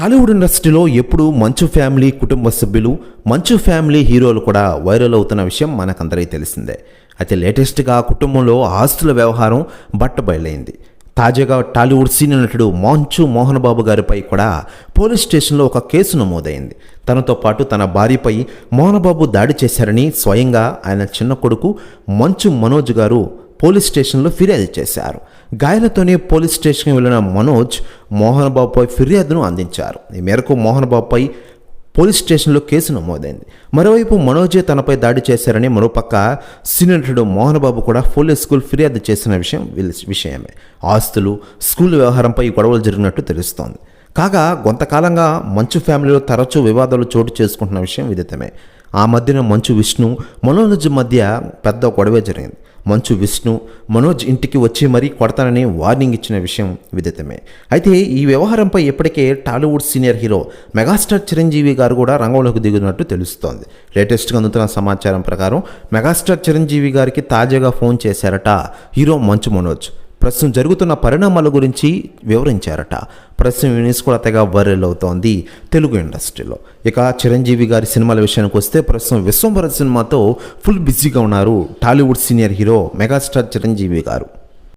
టాలీవుడ్ ఇండస్ట్రీలో ఎప్పుడు మంచు ఫ్యామిలీ కుటుంబ సభ్యులు మంచు ఫ్యామిలీ హీరోలు కూడా వైరల్ అవుతున్న విషయం మనకందరికీ తెలిసిందే. అయితే లేటెస్ట్గా కుటుంబంలో ఆస్తుల వ్యవహారం బట్టబయలైంది. తాజాగా టాలీవుడ్ సీనియర్ నటుడు మంచు మోహన్ బాబు గారిపై కూడా పోలీస్ స్టేషన్లో ఒక కేసు నమోదైంది. తనతో పాటు తన భార్యపై మోహన్ బాబు దాడి చేశారని స్వయంగా ఆయన చిన్న కొడుకు మంచు మనోజ్ గారు పోలీస్ స్టేషన్లో ఫిర్యాదు చేశారు. గాయాలతోనే పోలీస్ స్టేషన్కి వెళ్ళిన మనోజ్ మోహన్ బాబుపై ఫిర్యాదును అందించారు. ఈ మేరకు మోహన్ బాబుపై పోలీస్ స్టేషన్లో కేసు నమోదైంది. మరోవైపు మనోజే తనపై దాడి చేశారని మరోపక్క సీనియర్ నటుడు మోహన్ బాబు కూడా పోలీస్ స్కూల్ ఫిర్యాదు చేసిన విషయం విషయమే. ఆస్తులు స్కూల్ వ్యవహారంపై గొడవలు జరిగినట్టు తెలుస్తోంది. కాగా కొంతకాలంగా మంచు ఫ్యామిలీలో తరచూ వివాదాలు చోటు చేసుకుంటున్న విషయం విదితమే. ఆ మధ్యన మంచు విష్ణు మనోజ్ మధ్య పెద్ద గొడవే జరిగింది. మంచు విష్ణు మనోజ్ ఇంటికి వచ్చి మరీ కొడతానని వార్నింగ్ ఇచ్చిన విషయం విదితమే. అయితే ఈ వ్యవహారంపై ఇప్పటికే Tollywood senior hero megastar Chiranjeevi గారు కూడా రంగంలోకి దిగుతున్నట్టు తెలుస్తోంది. లేటెస్ట్గా అందుతున్న సమాచారం ప్రకారం మెగాస్టార్ చిరంజీవి గారికి తాజాగా ఫోన్ చేశారట హీరో మంచు మనోజ్. ప్రస్తుతం జరుగుతున్న పరిణామాల గురించి వివరించారట. ప్రస్తుతం యూనిస్ కూడా తెగ వైరల్ అవుతోంది తెలుగు ఇండస్ట్రీలో. ఇక చిరంజీవి గారి సినిమాల విషయానికి వస్తే ప్రస్తుతం విశ్వంభర సినిమాతో ఫుల్ బిజీగా ఉన్నారు Tollywood senior hero megastar Chiranjeevi గారు.